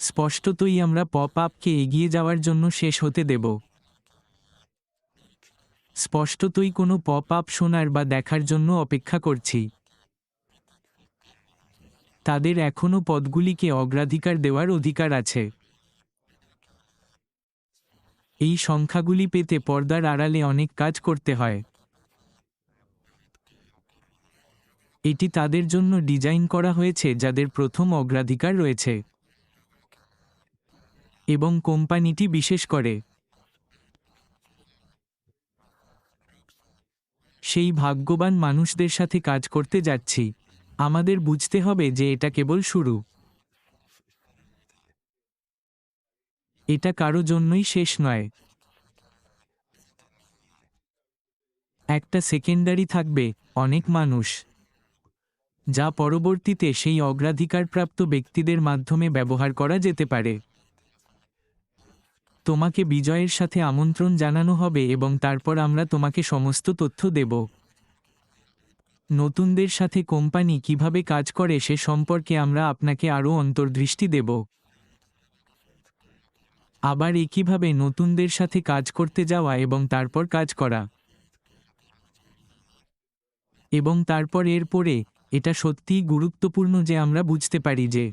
স্পষ্টতই আমরা পপ আপকে এগিয়ে যাওয়ার জন্য শেষ হতে দেব। স্পষ্টতই কোনো পপ আপ শোনার বা দেখার জন্য অপেক্ষা করছি। তাদের এখনও পদগুলিকে অগ্রাধিকার দেওয়ার অধিকার আছে। এই সংখ্যাগুলি পেতে পর্দার আড়ালে অনেক কাজ করতে হয়। এটি তাদের জন্য ডিজাইন করা হয়েছে, যাদের প্রথম অগ্রাধিকার রয়েছে। এবং কোম্পানিটি বিশেষ করে। সেই ভাগ্যবান মানুষদের সাথে কাজ করতে যাচ্ছি। আমাদের বুঝতে হবে যে এটা কেবল শুরু। এটা কারও জন্যই শেষ নয়। একটা সেকেন্ডারি থাকবে, অনেক মানুষ। যা পরবর্তীতে সেই অগ্রাধিকারপ্রাপ্ত ব্যক্তিদের মাধ্যমে ব্যবহার করা যেতে পারে। তোমাকে বিজয়ের সাথে আমন্ত্রণ জানানো হবে এবং তারপর আমরা তোমাকে সমস্ত তথ্য দেব। নতুনদের সাথে কোম্পানি কীভাবে কাজ করে সে সম্পর্কে আমরা আপনাকে আরও অন্তর্দৃষ্টি দেব। আবার একইভাবে নতুনদের সাথে কাজ করতে যাওয়া এবং তারপর কাজ করা। এবং তারপর এরপরে, এটা সত্যিই গুরুত্বপূর্ণ যে আমরা বুঝতে পারি যে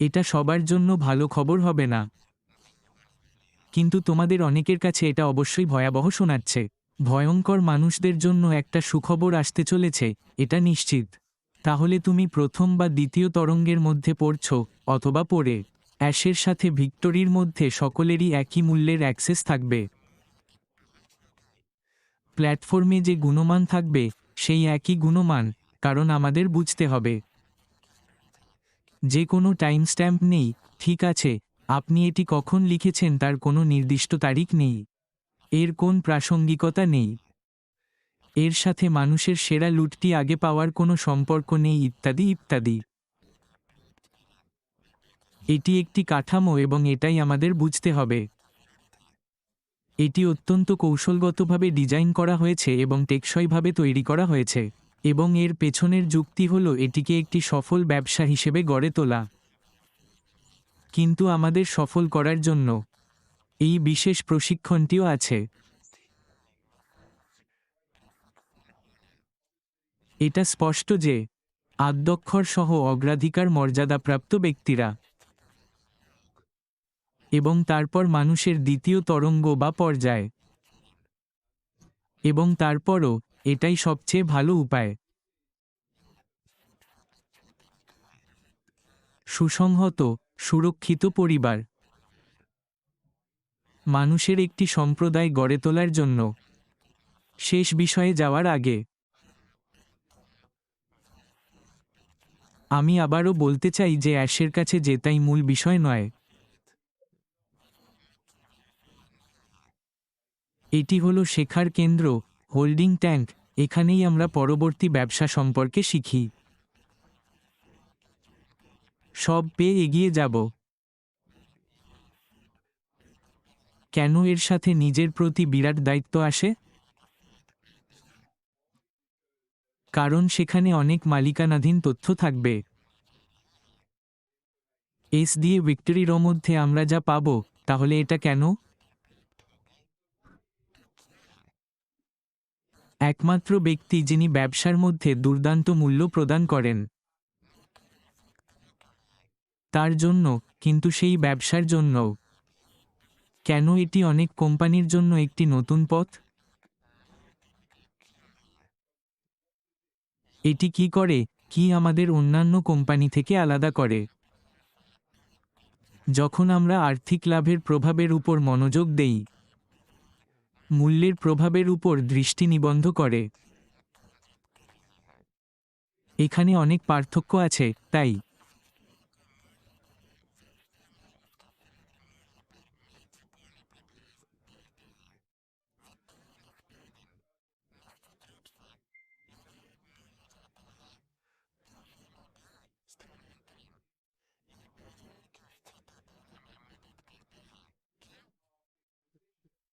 এটা সবার জন্য ভালো খবর হবে না। কিন্তু তোমাদের অনেকের কাছে এটা অবশ্যই ভয়াবহ শোনাচ্ছে। ভয়ঙ্কর মানুষদের জন্য একটা সুখবর আসতে চলেছে, এটা নিশ্চিত। তাহলে তুমি প্রথম বা দ্বিতীয় তরঙ্গের মধ্যে পড়ছ, অথবা পড়ে। অ্যাশের সাথে ভিক্টোরির মধ্যে সকলেরই একই মূল্যের অ্যাক্সেস থাকবে। প্ল্যাটফর্মে যে গুণমান থাকবে, সেই একই গুণমান, কারণ আমাদের বুঝতে হবে। যে কোনো টাইম স্ট্যাম্প নেই, ঠিক আছে, আপনি এটি কখন লিখেছেন তার কোনো নির্দিষ্ট তারিখ নেই। এর কোন প্রাসঙ্গিকতা নেই। এর সাথে মানুষের সেরা লুটটি আগে পাওয়ার কোনো সম্পর্ক নেই, ইত্যাদি ইত্যাদি। এটি একটি কাঠামো এবং এটাই আমাদের বুঝতে হবে। এটি অত্যন্ত কৌশলগতভাবে ডিজাইন করা হয়েছে এবং টেকসইভাবে তৈরি করা হয়েছে। এবং এর পেছনের যুক্তি হল এটিকে একটি সফল ব্যবসা হিসেবে গড়ে তোলা। কিন্তু আমাদের সফল করার জন্য এই বিশেষ প্রশিক্ষণটিও আছে। এটা স্পষ্ট যে আদ্যক্ষর সহ অগ্রাধিকার মর্যাদাপ্রাপ্ত ব্যক্তিরা এবং তারপর মানুষের দ্বিতীয় তরঙ্গ বা পর্যায় এবং তারপরও এটাই সবচেয়ে ভালো উপায়। সুসংহত, সুরক্ষিত পরিবার। মানুষের একটি সম্প্রদায় গড়ে তোলার জন্য। শেষ বিষয়ে যাওয়ার আগে। আমি আবারও বলতে চাই যে অ্যাশের কাছে জেতাই মূল বিষয় নয়। এটি হলো শেখার কেন্দ্র। হোল্ডিং ট্যাঙ্ক, এখানেই আমরা পরবর্তী ব্যবসা সম্পর্কে শিখি। সব পেয়ে এগিয়ে যাব। কেন এর সাথে নিজের প্রতি বিরাট দায়িত্ব আসে? কারণ সেখানে অনেক মালিকানাধীন তথ্য থাকবে। এস দিয়ে ভিক্টরির মধ্যে আমরা যা পাব, তাহলে এটা কেন? একমাত্র ব্যক্তি যিনি ব্যবসার মধ্যে দুর্দান্ত মূল্য প্রদান করেন। তার জন্য, কিন্তু সেই ব্যবসার জন্যও কেন এটি অনেক কোম্পানির জন্য একটি নতুন পথ? এটি কি করে, কি আমাদের অন্যান্য কোম্পানি থেকে আলাদা করে? যখন আমরা আর্থিক লাভের প্রভাবের উপর মনোযোগ দেই মূল্যের প্রভাবের উপর দৃষ্টি নিবন্ধ করে। এখানে অনেক পার্থক্য আছে তাই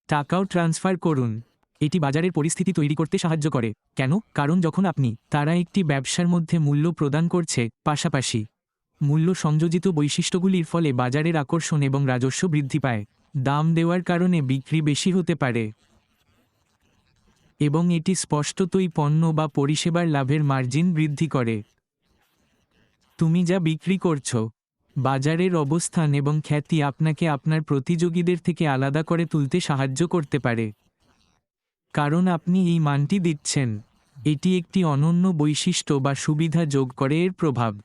টাকাও ট্রান্সফার করুন। এটি বাজারের পরিস্থিতি তৈরি করতে সাহায্য করে। কেন? কারণ যখন আপনি, তারা একটি ব্যবসার মধ্যে মূল্য প্রদান করছে, পাশাপাশি মূল্য সংযোজিত বৈশিষ্ট্যগুলির ফলে বাজারের আকর্ষণ এবং রাজস্ব বৃদ্ধি পায়। দাম দেওয়ার কারণে বিক্রি বেশি হতে পারে। এবং এটি স্পষ্টতই পণ্য বা পরিষেবার লাভের মার্জিন বৃদ্ধি করে। তুমি যা বিক্রি করছ বাজারের অবস্থান এবং খ্যাতি আপনাকে আপনার প্রতিযোগীদের থেকে আলাদা করে তুলতে সাহায্য করতে পারে। কারণ আপনি এই মানটি দিচ্ছেন। এটি একটি অনন্য বৈশিষ্ট্য বা সুবিধা যোগ করে এর প্রভাব।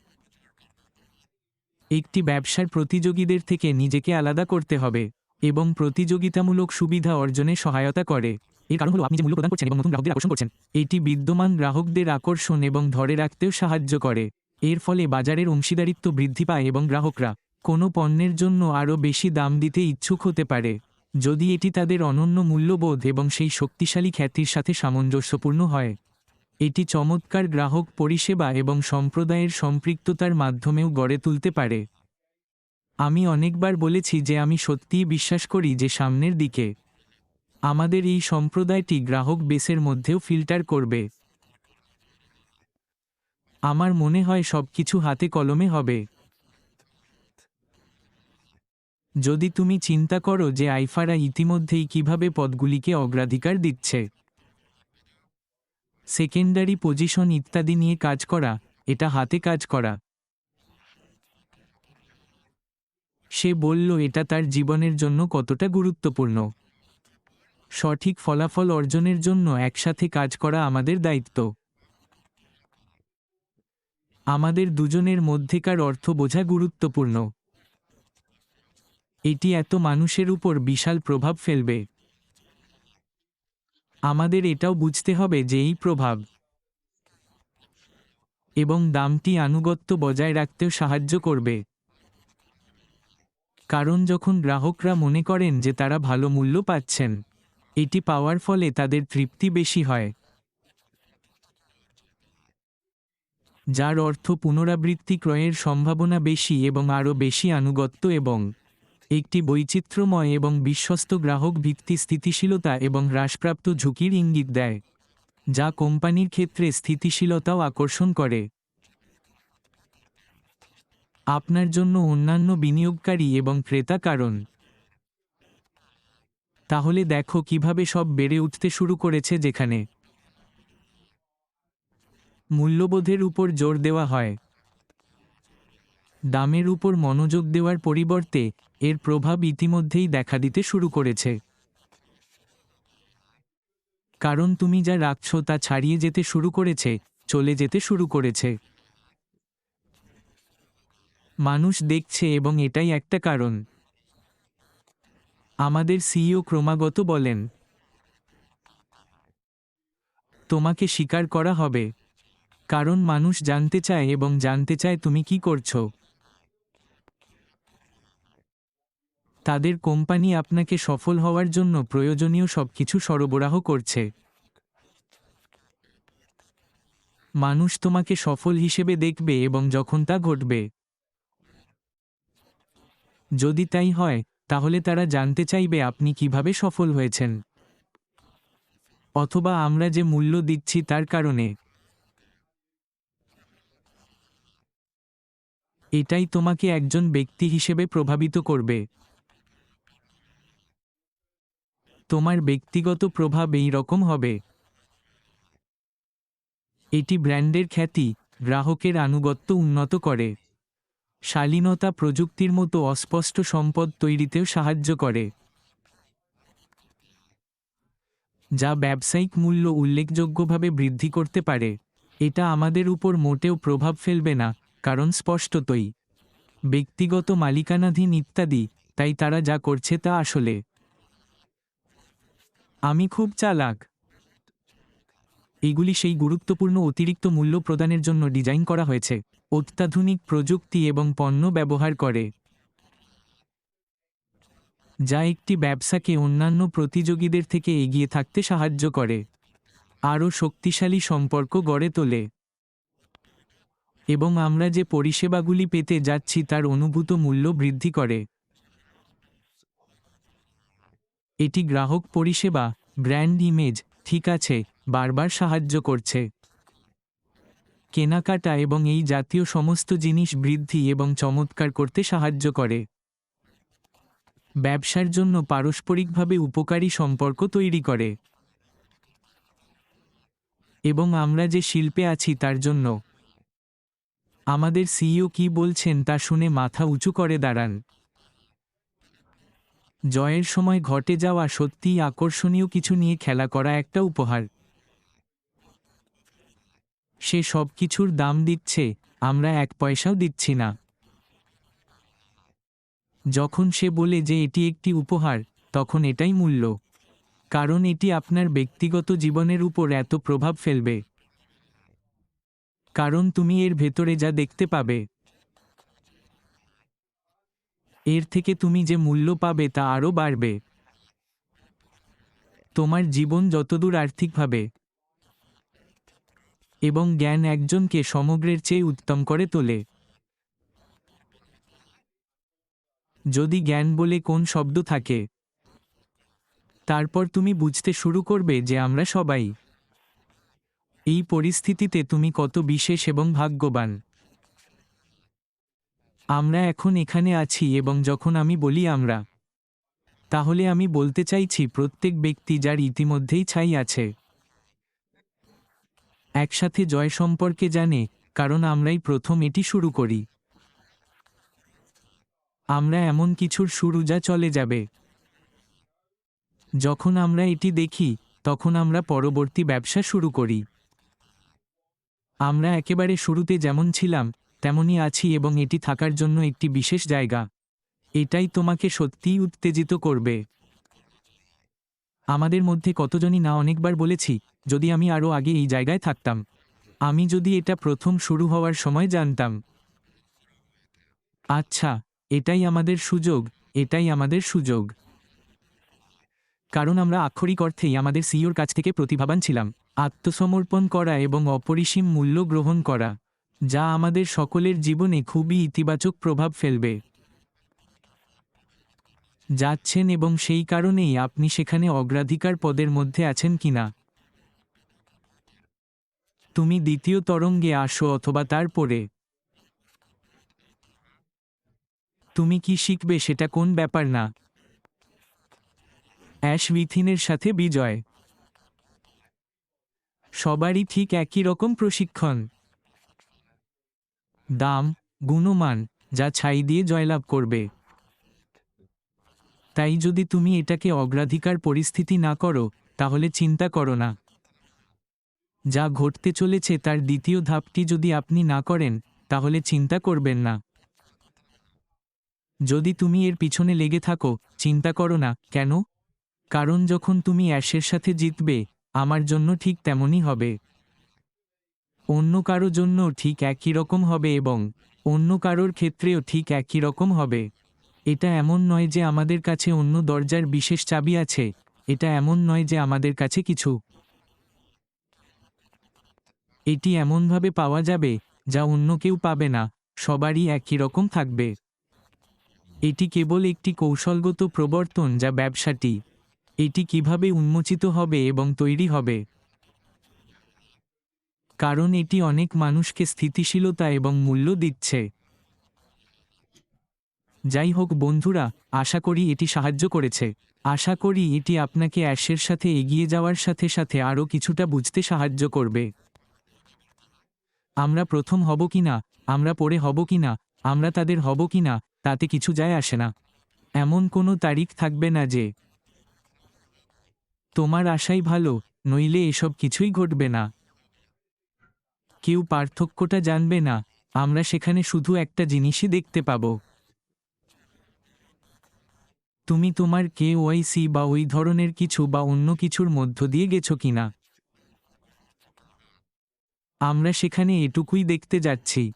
একটি ব্যবসার প্রতিযোগীদের থেকে নিজেকে আলাদা করতে হবে এবং প্রতিযোগিতামূলক সুবিধা অর্জনে সহায়তা করে। এর কারণ হলো আপনি যে মূল্য প্রদান করছেন এবং নতুন গ্রাহকদের আকর্ষণ করছেন, এটি বিদ্যমান গ্রাহকদের আকর্ষণ এবং ধরে রাখতেও সাহায্য করে। এর ফলে বাজারের অংশীদারিত্ব বৃদ্ধি পায় এবং গ্রাহকরা কোনো পণ্যের জন্য আরও বেশি দাম দিতে ইচ্ছুক হতে পারে। যদি এটি তাদের অনন্য মূল্যবোধ এবং সেই শক্তিশালী খ্যাতির সাথে সামঞ্জস্যপূর্ণ হয়, এটি চমৎকার গ্রাহক পরিষেবা এবং সম্প্রদায়ের সম্পৃক্ততার মাধ্যমেও গড়ে তুলতে পারে। আমি অনেকবার বলেছি যে আমি সত্যিই বিশ্বাস করি যে সামনের দিকে আমাদের এই সম্প্রদায়টি গ্রাহক বেসের মধ্যেও ফিল্টার করবে। আমার মনে হয় সব কিছু হাতে কলমে হবে। যদি তুমি চিন্তা করো যে আইফারা ইতিমধ্যেই কীভাবে পদগুলিকে অগ্রাধিকার দিচ্ছে। সেকেন্ডারি পজিশন ইত্যাদি নিয়ে কাজ করা, এটা হাতে কাজ করা। সে বলল, এটা তার জীবনের জন্য কতটা গুরুত্বপূর্ণ। সঠিক ফলাফল অর্জনের জন্য একসাথে কাজ করা আমাদের দায়িত্ব। আমাদের দুজনের মধ্যেকার অর্থ বোঝা গুরুত্বপূর্ণ। এটি এত মানুষের উপর বিশাল প্রভাব ফেলবে। আমাদের এটাও বুঝতে হবে যে এই প্রভাব এবং দামটি আনুগত্য বজায় রাখতেও সাহায্য করবে। কারণ যখন গ্রাহকরা মনে করেন যে তারা ভালো মূল্য পাচ্ছেন, এটি পাওয়ার ফলে তাদের তৃপ্তি বেশি হয়। যার অর্থ পুনরাবৃত্তি ক্রয়ের সম্ভাবনা বেশি এবং আরও বেশি আনুগত্য এবং একটি বৈচিত্র্যময় এবং বিশ্বস্ত গ্রাহক ভিত্তি স্থিতিশীলতা এবং হ্রাসপ্রাপ্ত ঝুঁকির ইঙ্গিত দেয়, যা কোম্পানির ক্ষেত্রে স্থিতিশীলতাও আকর্ষণ করে। আপনার জন্য অন্যান্য বিনিয়োগকারী এবং ক্রেতা কারণ? তাহলে দেখো কীভাবে সব বেড়ে উঠতে শুরু করেছে যেখানে মূল্যবোধের উপর জোর দেওয়া হয়। দামের উপর মনোযোগ দেওয়ার পরিবর্তে এর প্রভাব ইতিমধ্যেই দেখা দিতে শুরু করেছে। কারণ তুমি যা রাখছ তা ছাড়িয়ে যেতে শুরু করেছে, চলে যেতে শুরু করেছে। মানুষ দেখছে এবং এটাই একটা কারণ। আমাদের সিইও ক্রমাগত বলেন, তোমাকে স্বীকার করা হবে। কারণ মানুষ জানতে চায় এবং জানতে চায় তুমি কি করছ। তাদের কোম্পানি আপনাকে সফল হওয়ার জন্য প্রয়োজনীয় সবকিছু সরবরাহ করছে। মানুষ তোমাকে সফল হিসেবে দেখবে এবং যখন তা ঘটবে। যদি তাই হয়, তাহলে তারা জানতে চাইবে আপনি কীভাবে সফল হয়েছেন। অথবা আমরা যে মূল্য দিচ্ছি তার কারণে। এটাই তোমাকে একজন ব্যক্তি হিসেবে প্রভাবিত করবে। তোমার ব্যক্তিগত প্রভাব এই রকম হবে। এটি ব্র্যান্ডের খ্যাতি, গ্রাহকের আনুগত্য উন্নত করে। শালীনতা প্রযুক্তির মতো অস্পষ্ট সম্পদ তৈরিতেও সাহায্য করে। যা ব্যবসায়িক মূল্য উল্লেখযোগ্যভাবে বৃদ্ধি করতে পারে। এটা আমাদের উপর মোটেও প্রভাব ফেলবে না। কারণ স্পষ্টতই। ব্যক্তিগত মালিকানাধীন ইত্যাদি, তাই তারা যা করছে তা আসলে। আমি খুব চালাক। এগুলি সেই গুরুত্বপূর্ণ অতিরিক্ত মূল্য প্রদানের জন্য ডিজাইন করা হয়েছে, অত্যাধুনিক প্রযুক্তি এবং পণ্য ব্যবহার করে। যা একটি ব্যবসাকে অন্যান্য প্রতিযোগীদের থেকে এগিয়ে থাকতে সাহায্য করে। আরও শক্তিশালী সম্পর্ক গড়ে তোলে। এবং আমরা যে পরিষেবাগুলি পেতে যাচ্ছি তার অনুভূত মূল্য বৃদ্ধি করে। এটি গ্রাহক পরিষেবা, ব্র্যান্ড ইমেজ, ঠিক আছে, বারবার সাহায্য করছে। কেনাকাটা এবং এই জাতীয় সমস্ত জিনিস বৃদ্ধি এবং চমৎকার করতে সাহায্য করে। ব্যবসার জন্য পারস্পরিকভাবে উপকারী সম্পর্ক তৈরি করে। এবং আমরা যে শিল্পে আছি তার জন্য আমাদের সিইও কি বলছেন তা শুনে মাথা উঁচু করে দাঁড়ান। জয়ের সময় ঘটে যাওয়া সত্যিই আকর্ষণীয় কিছু নিয়ে খেলা করা একটা উপহার। সে সব কিছুর দাম দিচ্ছে, আমরা এক পয়সাও দিচ্ছি না। যখন সে বলে যে এটি একটি উপহার, তখন এটাই মূল্য। কারণ এটি আপনার ব্যক্তিগত জীবনের উপর এত প্রভাব ফেলবে। কারণ তুমি এর ভেতরে যা দেখতে পাবে, এর থেকে তুমি যে মূল্য পাবে তা আরও বাড়বে। তোমার জীবন যতদূর আর্থিকভাবে এবং জ্ঞান একজনকে সমগ্রের চেয়ে উত্তম করে তোলে। যদি জ্ঞান বলে কোন শব্দ থাকে, তারপর তুমি বুঝতে শুরু করবে যে আমরা সবাই এই পরিস্থিতিতে তুমি কত বিশেষ এবং ভাগ্যবান। আমরা এখন এখানে আছি এবং যখন আমি বলি আমরা, তাহলে আমি বলতে চাইছি প্রত্যেক ব্যক্তি যার ইতিমধ্যেই ছাই আছে। একসাথে জয় সম্পর্কে জানে, কারণ আমরাই প্রথম এটি শুরু করি। আমরা এমন কিছুর শুরু যা চলে যাবে। যখন আমরা এটি দেখি, তখন আমরা পরবর্তী ব্যবসা শুরু করি। আমরা একেবারে শুরুতে যেমন ছিলাম, তেমনই আছি এবং এটি থাকার জন্য একটি বিশেষ জায়গা। এটাই তোমাকে সত্যিই উত্তেজিত করবে। আমাদের মধ্যে কতজনই না অনেকবার বলেছি, যদি আমি আরও আগে এই জায়গায় থাকতাম। আমি যদি এটা প্রথম শুরু হওয়ার সময় জানতাম। আচ্ছা এটাই আমাদের সুযোগ, এটাই আমাদের সুযোগ। কারণ আমরা আক্ষরিক অর্থেই আমাদের সিইওর কাছ থেকে প্রতিভাবান ছিলাম। আত্মসমর্পণ করা এবং অপরিসীম মূল্য গ্রহণ করা, যা আমাদের সকলের জীবনে খুবই ইতিবাচক প্রভাব ফেলবে। যাচ্ছেন এবং সেই কারণেই আপনি সেখানে অগ্রাধিকার পদের মধ্যে আছেন কিনা? তুমি দ্বিতীয় তরঙ্গে আসো অথবা তারপরে। তুমি কি শিখবে সেটা কোন ব্যাপার না? অ্যাশ উইথিনের সাথে বিজয়। সবারই ঠিক একই রকম প্রশিক্ষণ। দাম গুণমান, যা ছাই দিয়ে জয়লাভ করবে। তাই যদি তুমি এটাকে অগ্রাধিকার পরিস্থিতি না করো, তাহলে চিন্তা করো না। যা ঘটতে চলেছে তার দ্বিতীয় ধাপটি যদি আপনি না করেন, তাহলে চিন্তা করবেন না। যদি তুমি এর পিছনে লেগে থাকো, চিন্তা করো না। কেন? কারণ যখন তুমি অ্যাশের সাথে জিতবে আমার জন্য ঠিক তেমনই হবে। অন্য কারও জন্য ঠিক একই রকম হবে এবং অন্য কারোর ক্ষেত্রেও ঠিক একই রকম হবে। এটা এমন নয় যে আমাদের কাছে অন্য দরজার বিশেষ চাবি আছে, এটা এমন নয় যে আমাদের কাছে কিছু। এটি এমনভাবে পাওয়া যাবে যা অন্য কেউ পাবে না, সবারই একই রকম থাকবে। এটি কেবল একটি কৌশলগত প্রবর্তন যা ব্যবসাটি এটি কীভাবে উন্মোচিত হবে এবং তৈরি হবে? কারণ এটি অনেক মানুষকে স্থিতিশীলতা এবং মূল্য দিচ্ছে। যাই হোক বন্ধুরা, আশা করি এটি সাহায্য করেছে। আশা করি এটি আপনাকে অ্যাশের সাথে এগিয়ে যাওয়ার সাথে সাথে আরও কিছুটা বুঝতে সাহায্য করবে। আমরা প্রথম হব কিনা আমরা পরে হব কিনা আমরা তাদের হব কিনা তাতে কিছু যায় আসে না। এমন কোনো তারিখ থাকবে না যে তোমার আশাই ভালো, নইলে এসব কিছুই ঘটবে না। কেউ পার্থক্যটা জানবে না, আমরা সেখানে শুধু একটা জিনিসই দেখতে পাব। তুমি তোমার কে ওয়াইসি বা ওই ধরনের কিছু বা অন্য কিছুর মধ্য দিয়ে গেছো কিনা? আমরা সেখানে এটুকুই দেখতে যাচ্ছি।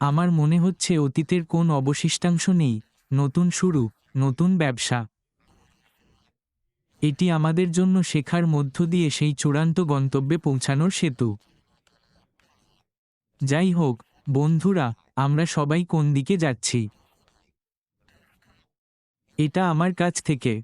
আমার মনে হচ্ছে অতীতের কোন অবশিষ্টাংশ নেই, নতুন শুরু, নতুন ব্যবসা। এটি আমাদের জন্য শেখার মধ্য দিয়ে সেই চূড়ান্ত গন্তব্যে পৌঁছানোর সেতু। যাই হোক, বন্ধুরা, আমরা সবাই কোন দিকে যাচ্ছি? এটা আমার কাছ থেকে।